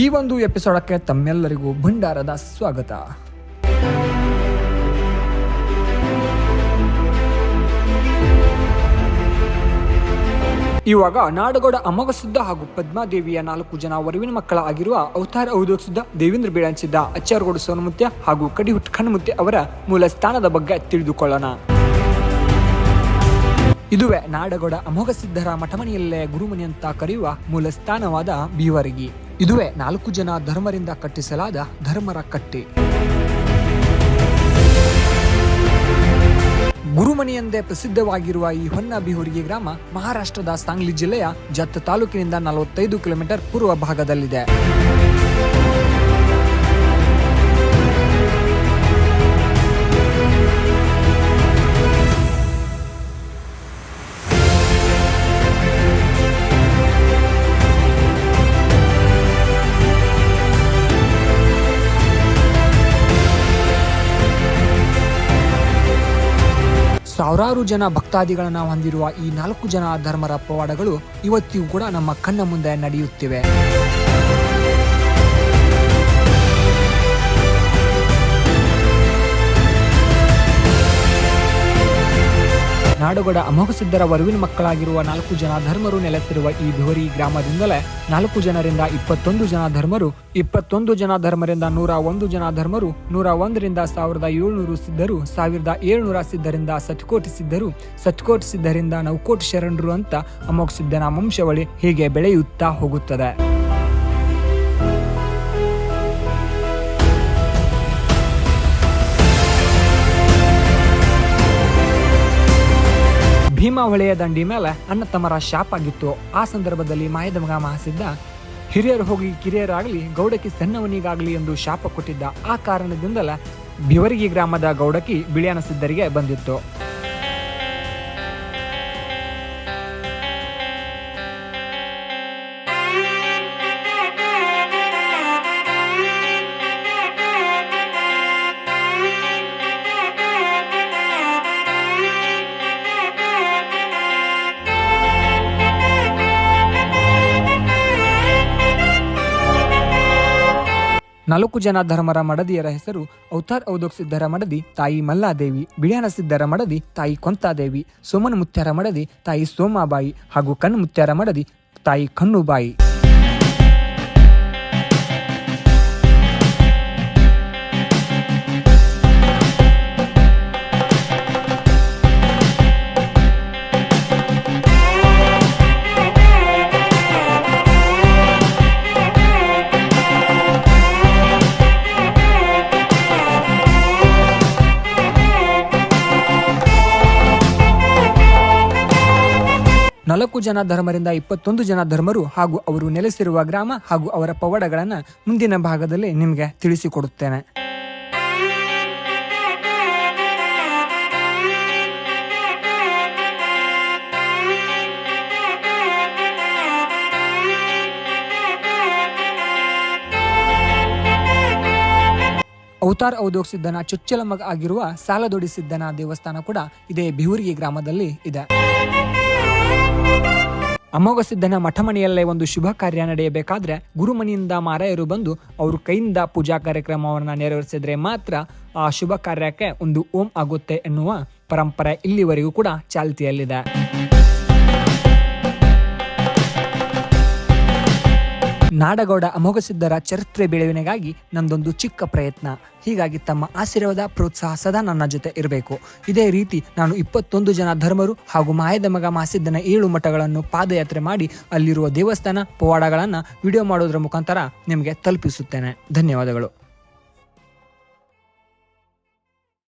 ಈ ಒಂದು ಎಪಿಸೋಡಕ್ಕೆ ತಮ್ಮೆಲ್ಲರಿಗೂ ಭಂಡಾರದ ಸ್ವಾಗತ. ಇವಾಗ ನಾಡಗೌಡ ಅಮೋಘಸುದ್ದ ಹಾಗೂ ಪದ್ಮಾದೇವಿಯ ನಾಲ್ಕು ಜನ ವರವಿನ ಮಕ್ಕಳ ಆಗಿರುವ ಅವತಾರ ಔದೋಗಿಸಿದ್ದ ದೇವೇಂದ್ರ ಬೀಳನ್ಸಿದ್ದ ಅಚ್ಚಾರಗೌಡ ಸೋನಮುತ್ಯ ಹಾಗೂ ಕಡಿಹುಟ್ ಖಣ್ಮುತ್ಯ ಅವರ ಮೂಲ ಸ್ಥಾನದ ಬಗ್ಗೆ ತಿಳಿದುಕೊಳ್ಳೋಣ. ಇದುವೇ ನಾಡಗೌಡ ಅಮೋಘ ಸಿದ್ಧರ ಮಠಮನೆಯಲ್ಲೇ ಗುರುಮನಿ ಅಂತ ಕರೆಯುವ ಮೂಲ ಸ್ಥಾನವಾದ ಬೀವರಗಿ. ಇದುವೇ ನಾಲ್ಕು ಜನ ಧರ್ಮರಿಂದ ಕಟ್ಟಿಸಲಾದ ಧರ್ಮರ ಕಟ್ಟೆ. ಗುರುಮನಿ ಎಂದೇ ಪ್ರಸಿದ್ಧವಾಗಿರುವ ಈ ಹೊನ್ನ ಬಿಹುರಿಗೆ ಗ್ರಾಮ ಮಹಾರಾಷ್ಟ್ರದ ಸಾಂಗ್ಲಿ ಜಿಲ್ಲೆಯ ಜತ್ ತಾಲೂಕಿನಿಂದ ನಲವತ್ತೈದು ಕಿಲೋಮೀಟರ್ ಪೂರ್ವ ಭಾಗದಲ್ಲಿದೆ. ಸಾವಿರಾರು ಜನ ಭಕ್ತಾದಿಗಳನ್ನು ಹೊಂದಿರುವ ಈ ನಾಲ್ಕು ಜನ ಧರ್ಮರ ಪವಾಡಗಳು ಇವತ್ತಿಗೂ ಕೂಡ ನಮ್ಮ ಕಣ್ಣ ಮುಂದೆ ನಡೆಯುತ್ತಿವೆ. ನಾಡುಗಡ ಅಮೋಘ ಸಿದ್ಧರ ವರುವಿನ ಮಕ್ಕಳಾಗಿರುವ ನಾಲ್ಕು ಜನ ಧರ್ಮರು ನೆಲೆಸಿರುವ ಈ ಧೋರಿ ಗ್ರಾಮದಿಂದಲೇ ನಾಲ್ಕು ಜನರಿಂದ ಇಪ್ಪತ್ತೊಂದು ಜನ ಧರ್ಮರು, ಇಪ್ಪತ್ತೊಂದು ಜನ ಧರ್ಮರಿಂದ ನೂರ ಒಂದು ಜನ ಧರ್ಮರು, ನೂರ ಒಂದರಿಂದ ಸಾವಿರದ ಏಳ್ನೂರು ಸಿದ್ಧರು, ಸಾವಿರದ ಏಳ್ನೂರ ಸಿದ್ಧರಿಂದ ಸತ್ಕೋಟಿ ಸಿದ್ಧರು, ಸತ್ಕೋಟಿ ಸಿದ್ಧರಿಂದ ನೌಕೋಟಿ ಶರಣರು ಅಂತ ಅಮೋಘ ಸಿದ್ಧನ ವಂಶವಳಿ ಹೀಗೆ ಬೆಳೆಯುತ್ತಾ ಹೋಗುತ್ತದೆ. ಭೀಮಾ ಹೊಳೆಯ ದಂಡಿ ಮೇಲೆ ಅಣ್ಣ ತಮ್ಮರ ಶಾಪ್ ಆ ಸಂದರ್ಭದಲ್ಲಿ ಮಾಯದಮಗ ಮಹಾಸಿದ್ದ ಹಿರಿಯರು ಹೋಗಿ ಕಿರಿಯರಾಗಲಿ, ಗೌಡಕಿ ಸಣ್ಣವನಿಗಾಗಲಿ ಎಂದು ಶಾಪ ಕೊಟ್ಟಿದ್ದ. ಆ ಕಾರಣದಿಂದಲೇ ಬಿವರಿಗಿ ಗ್ರಾಮದ ಗೌಡಕಿ ಬಿಳಿಯನ ಸಿದ್ಧರಿಗೆ ಬಂದಿತ್ತು. ನಾಲ್ಕು ಜನ ಧರ್ಮರ ಮಡದಿಯರ ಹೆಸರು ಔತಾರ್ ಔದೋಕ್ ಸಿದ್ಧರ ಮಡದಿ, ತಾಯಿ ಮಲ್ಲಾದೇವಿ, ಬಿಳಿಯಾನ ಸಿದ್ಧರ ಮಡದಿ, ತಾಯಿ ಕೊಂತಾದೇವಿ, ಸೋಮನ ಮುತ್ಯರ ಮಡದಿ, ತಾಯಿ ಸೋಮಾಬಾಯಿ ಹಾಗೂ ಕಣ್ಣು ಮುತ್ಯರ ಮಡದಿ, ತಾಯಿ ಕಣ್ಣುಬಾಯಿ. ನಾಲ್ಕು ಜನ ಧರ್ಮರಿಂದ ಇಪ್ಪತ್ತೊಂದು ಜನ ಧರ್ಮರು ಹಾಗೂ ಅವರು ನೆಲೆಸಿರುವ ಗ್ರಾಮ ಹಾಗೂ ಅವರ ಪವಾಡಗಳನ್ನು ಮುಂದಿನ ಭಾಗದಲ್ಲಿ ನಿಮಗೆ ತಿಳಿಸಿಕೊಡುತ್ತೇನೆ. ಅವತಾರ್ ಔದೋಗ್ ಸಿದ್ಧನ ಚೊಚ್ಚಲ ಮಗ ಆಗಿರುವ ಸಾಲದೊಡಿಸಿದ್ದನ ದೇವಸ್ಥಾನ ಕೂಡ ಇದೇ ಬಿಹುರಿಗೆ ಗ್ರಾಮದಲ್ಲಿ ಇದೆ. ಅಮೋಘ ಸಿದ್ಧನ ಮಠಮನೆಯಲ್ಲೇ ಒಂದು ಶುಭ ಕಾರ್ಯ ನಡೆಯಬೇಕಾದ್ರೆ ಗುರುಮನಿಯಿಂದ ಮಾರಾಯರು ಬಂದು ಅವರು ಕೈಯಿಂದ ಪೂಜಾ ಕಾರ್ಯಕ್ರಮವನ್ನು ನೆರವೇರಿಸಿದ್ರೆ ಮಾತ್ರ ಆ ಶುಭ ಕಾರ್ಯಕ್ಕೆ ಒಂದು ಓಂ ಆಗುತ್ತೆ ಎನ್ನುವ ಪರಂಪರೆ ಇಲ್ಲಿವರೆಗೂ ಕೂಡ ಚಾಲ್ತಿಯಲ್ಲಿದೆ. ನಾಡಗೌಡ ಅಮೋಘ ಸಿದ್ಧರ ಚರಿತ್ರೆ ಬೆಳವಣಿಗಾಗಿ ನಂದೊಂದು ಚಿಕ್ಕ ಪ್ರಯತ್ನ. ಹೀಗಾಗಿ ತಮ್ಮ ಆಶೀರ್ವಾದ, ಪ್ರೋತ್ಸಾಹ ಸದಾ ನನ್ನ ಜೊತೆ ಇರಬೇಕು. ಇದೇ ರೀತಿ ನಾನು ಇಪ್ಪತ್ತೊಂದು ಜನ ಧರ್ಮರು ಹಾಗೂ ಮಾಯದ ಮಗ ಮಾಸಿದ್ದನ ಏಳು ಮಠಗಳನ್ನು ಪಾದಯಾತ್ರೆ ಮಾಡಿ ಅಲ್ಲಿರುವ ದೇವಸ್ಥಾನ ಪವಾಡಗಳನ್ನು ವಿಡಿಯೋ ಮಾಡೋದರ ಮುಖಾಂತರ ನಿಮಗೆ ತಲುಪಿಸುತ್ತೇನೆ. ಧನ್ಯವಾದಗಳು.